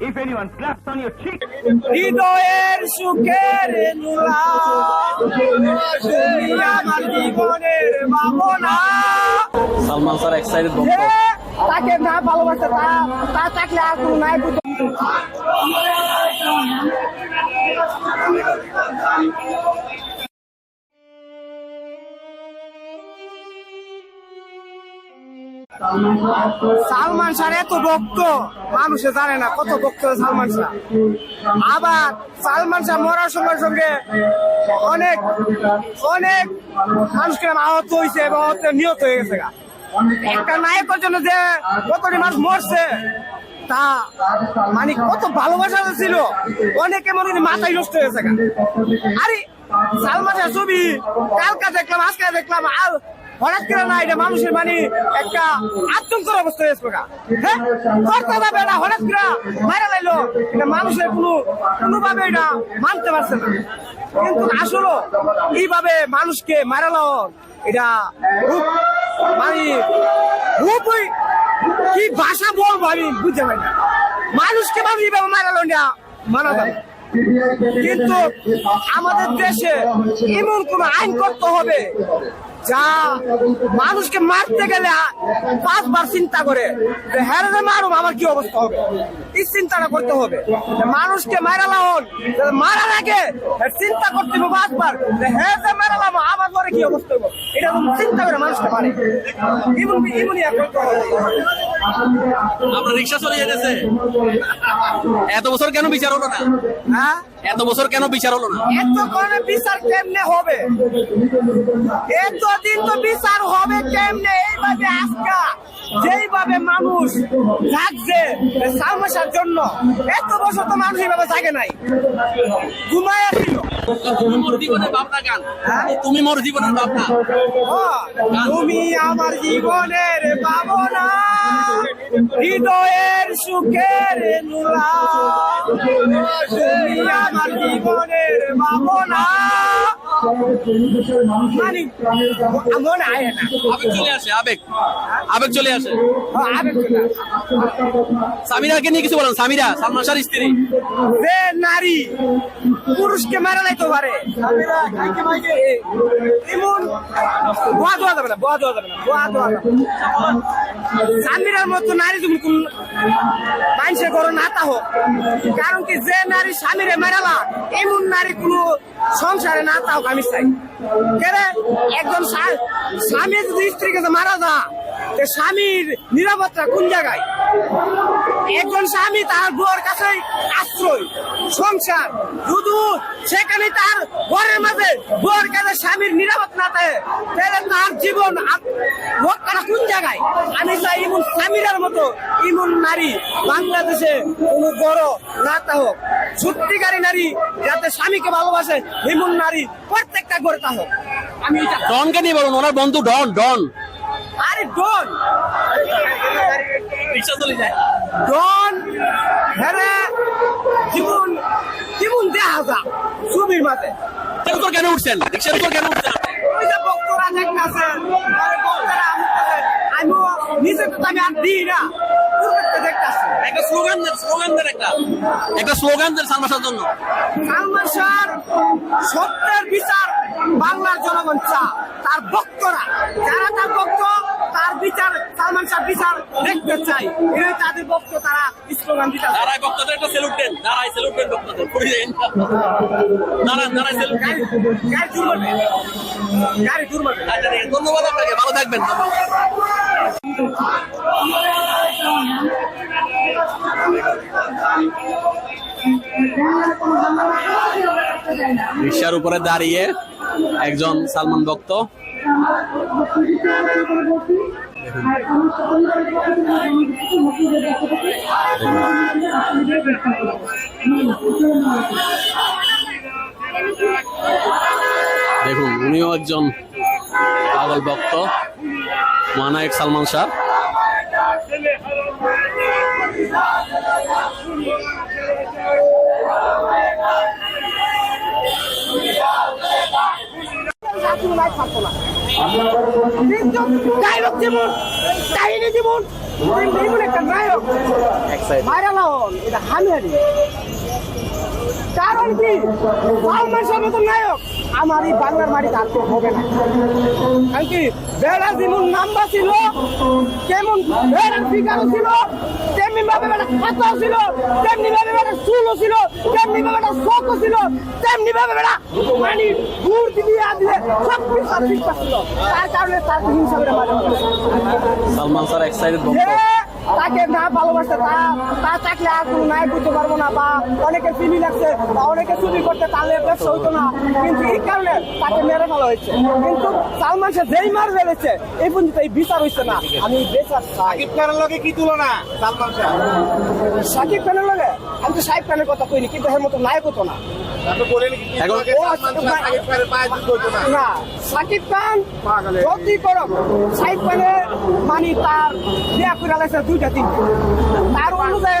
If anyone slaps on your cheek, হৃদয়ের সুখের নুলা আমার জীবনের ভাবনা। সালমান স্যার এক্সাইটেড তাকে না ভালোবাসে তা তা থাকলে আর কোনো নাই সালমান শাহ এত ভক্ত, মানুষে জানে না কত ভক্ত সালমান শাহ আবার সালমান শাহ মরার সঙ্গে সঙ্গে অনেক অনেক মানুষকে আহত হয়েছে এবং নিহত হয়ে গেছে একটা নায়কের জন্য যে কতটি মানুষ মরছে, তা মানে কত ভালোবাসা ছিল, অনেকে মনে করি মাথায় নষ্ট হয়েছে। আরে, সালমান শাহ ছবি কালকা দেখলাম, আজকে দেখলাম আর হঠাৎ করে না, এটা মানুষের মানে একটা আতঙ্কর অবস্থা হয়েছে। হ্যাঁ? করতে পারবে না হঠাৎ করে মারা লাইলো। এটা মানুষের কোনো, কোনোভাবে এটা মানতে পারছে না। কিন্তু আসলে এইভাবে মানুষকে মারালো এটা মানে খুবই কি ভাষা বলব আমি বুঝতে পারি না। মানুষকে মানুষ এইভাবে মারালো না মানা যাবে কিন্তু আমাদের দেশে এমন কোন আইন করতে হবে যা, মানুষকে মারতে গেলে পাঁচবার চিন্তা করে হ্যাঁ মারুম, আমার কি অবস্থা হবে? এই চিন্তাটা করতে হবে। মানুষকে মারালাম মারার আগে চিন্তা করতে হবে পাঁচবার হ্যাঁ যে মারালাম, আমার ঘরে কি অবস্থা হবে এটা চিন্তা করে মানুষকে মারে। এমন এমনই হবে আপনার রিক্সা চলে যেতেছে। এত বছর কেন বিচার হলো না? হ্যাঁ? এত বছর কেন বিচার হলো না? এত করে বিচার কেমনে হবে? এতদিন তো বিচার হবে কেমনে? এইভাবে আজকা যেইভাবে মানুষ থাকছে সামসার জন্য এত বছর তো মানুষ এইভাবে থাকে নাই। ঘুমায় ছিল তুমি মোর জীবনের ভাবনা গান। তুমি মোর জীবনের ভাবনা। তুমি আমার জীবনের ভাবনা হৃদয়ের সুখের নুলা। তুমি আমার জীবনের ভাবনা। আবেগ আবেগ। সামিরাকে নিয়ে কিছু বলেন, সামিরা স্ত্রী যে নারী পুরুষকে মারা লাইতে পারে যাবে না। মতো নারী তুমি কোন মানুষের ঘরে না তা হোক কারণ কি যে নারী স্বামীরে মেরালা এমন নারী কোনো সংসারে না তা হোক আমি চাই কেরে একজন স্বা- স্বামী যদি স্ত্রী কাছে মারা যা স্বামীর নিরাপত্তা কোন জায়গায়? একজন স্বামী তার বউর কাছে আশ্রয়, সংসার। শুধু সেখানে তার ঘরের মাঝে বউর কাছে স্বামীর নিরাপদ না থাকে, তাহলে তার জীবন রক্ষাটা কোন জায়গায়? আমি চাই এমন স্বামীর মতো এমন নারী, বাংলাদেশে কোনো বড় না হোক। সত্যিকারী নারী যাতে স্বামীকে ভালোবাসে হিমুন নারী প্রত্যেকটা তা হোক। আমি এটা ডনকে নিয়ে বলুন ওনার বন্ধু ডন ডন। আরে ডন! রিক্সা চলে যায়। ডন হেরে জীবন জীবন দেখা যা ছবির মাঝে। কেন উঠছেন? রিক্সার উপর কেন উঠছেন? ওই যে বক্তরা দেখতেছে বক্তরা নিজে তো আমি আর দিই না। একটা স্লোগান দেন স্লোগান দেন একটা। একটা স্লোগান দেন জন্য। সালমান সত্যের বিচার বাংলার জনগণ চা তার ভক্তরা। যারা তার তার বিচার সালমান শাহ বিচার দেখতে চাই এটাই তাদের তারা স্লোগান দিতে দাঁড়ায় বক্তাদের একটা সেলুট দেন দাঁড়ায় সেলুট দেন বক্তাদের পড়ে যাই দাঁড়ান দাঁড়ায় দেন। গাড়ি গাড়ি দূর মারবে গাড়ি দূর মারবে আচ্ছা। ধন্যবাদ আপনাকে ভালো থাকবেন রিক্সার উপরে দাঁড়িয়ে একজন সালমান ভক্ত। দেখুন উনিও একজন পাগল ভক্ত মহানায়ক সালমান শাহ কাহিনী একটা নায়ক মারা লাউন এটা হামিয়ারি কারণ কি? মতো নায়ক আমার এই বাংলার মাটিতে কেউ হবে না। কারণ কি? বেড়া যেমন নাম্বা ছিল কেমন বেড়ার ফিগারও ছিল তেমনি ভাবে বেড়া খাতাও ছিল তেমনি ভাবে বেড়া চুলও ছিল তেমনি ভাবে বেড়া শখও ছিল তেমনি ভাবে বেড়া মানে গুড় দিয়ে দিয়ে সব কিছু তার কারণে তার হিংসা করে মারা সালমান স্যার এক্সাইটেড যে তাকে না ভালোবাসে তা তা আর কোনো নায়ক হইতে পারব না বা অনেকে চিনি লাগছে বা অনেকে চুরি করতে তাহলে ব্যবসা হইতো না। কিন্তু এই কারণে তাকে মেরে ফেলা হয়েছে। কিন্তু সালমান শাহ যেই মার ফেলেছে এই পর্যন্ত এই বিচার হইছে না। আমি বিচার সাকিব খানের লগে কি তুলনা সালমান শাহ? সাকিব খানের লগে? আমি তো সাহেব খানের কথা কইনি কিন্তু এর মতো নায়ক হতো না। আপনি বলেন কি এখন- এখন সালমান শাহ সাকিব খানের পায়ে যুদ্ধ হইতো না। না সাকিব খান যতই করো সাকিব খানের মানে তার বিয়া করে লাগছে দুইটা তিনটা। তার অনুযায়ী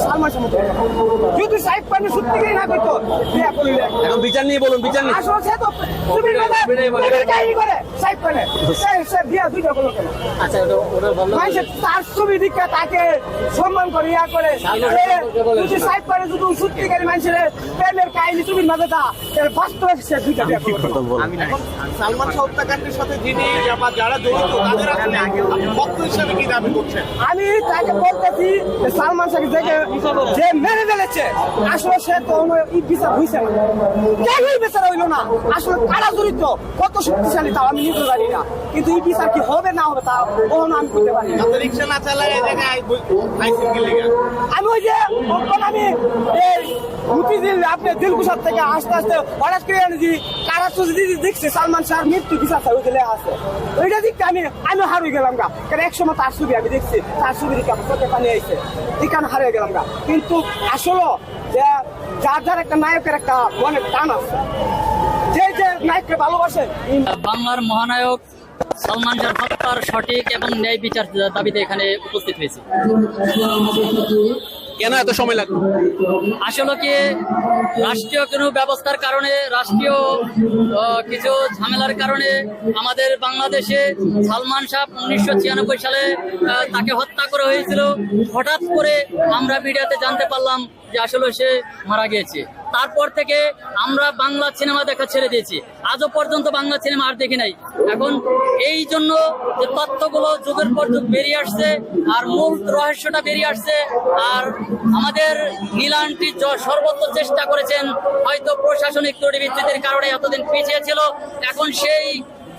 সালমান শাহ যদি সাকিব খানের সত্যিকারই না করতো বিয়া করলে এখন বিচার নিয়ে বলুন বিচার নিয়ে। আসলে সে তো তুমি কথা প্রেমের কাহিনী করে সাকিব খানের সে সে বিয়া দুইটা করল কেন? আচ্ছা মানুষে তার ছবি তাকে সম্মান করে ইয়া করে। যদি যদি সত্যিকারী মানুষের কাহিনী ছবির মাঝে তা এর বাস্তবে সে দুইটা সালমান হত্যাকাণ্ডের সাথে যিনি বা যারা জড়িত তাদের আসলে ভক্ত হিসাবে কি দাবি করছেন? আমি তাকে বলতেছি যে সালমান শাহ থেকে যে মেরে ফেলেছে আসলে সে তো বিচার হইছে না। কেনই বিচার হইল না। আসলে কারা জড়িত? কত শক্তিশালী তাও আমি নিজে জানি না। কিন্তু এই বিচার কি হবে না হবে তা কখনো আমি বলতে পারি না। রিক্সা না চালায় আমি ওই যে তখন আমি এই মতিঝিল আপনি দিলকুশার থেকে আস্তে আস্তে হঠাৎ করে এনেছি কারা যদি দেখছে সালমান শাহ মৃত্যু বিচার আছে। ওইটা দিক আমি আমি হারিয়ে গেলাম গা। কারণ এক সময় তার ছবি আমি দেখছি তার ছবি দিকে আমার চোখে পানি আইছে। এই কারণে হারিয়ে গেলাম গা। কিন্তু আসলে যে যার যার একটা নায়কের একটা মনে টান আছে। যে যে নায়ককে ভালোবাসে বাংলার মহানায়ক সালমান শাহ হত্যার সঠিক এবং ন্যায় বিচার দাবিতে এখানে উপস্থিত হয়েছে। কেন এত সময় লাগল? আসলে কি রাষ্ট্রীয় কোনো ব্যবস্থার কারণে রাষ্ট্রীয় কিছু ঝামেলার কারণে আমাদের বাংলাদেশে সালমান শাহ উনিশশো সালে তাকে হত্যা করা হয়েছিল। হঠাৎ করে আমরা মিডিয়াতে জানতে পারলাম যে আসলে সে মারা গিয়েছে। তারপর থেকে আমরা বাংলা সিনেমা দেখা ছেড়ে দিয়েছি। আজও পর্যন্ত বাংলা সিনেমা আর দেখি নাই। এখন এই জন্য যে তথ্যগুলো যুগের পর যুগ বেরিয়ে আসছে আর মূল রহস্যটা বেরিয়ে আসছে। আর আমাদের নীলানটি সর্বোচ্চ চেষ্টা করেছেন, হয়তো প্রশাসনিক ত্রুটি কারণে এতদিন পিছিয়ে ছিল। এখন সেই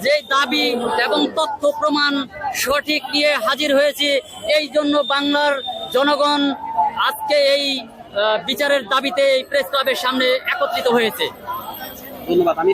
যে দাবি এবং তথ্য প্রমাণ সঠিক নিয়ে হাজির হয়েছে এই জন্য বাংলার জনগণ আজকে এই বিচারের দাবিতে এই প্রেস ক্লাবের সামনে একত্রিত হয়েছে। ধন্যবাদ। আমি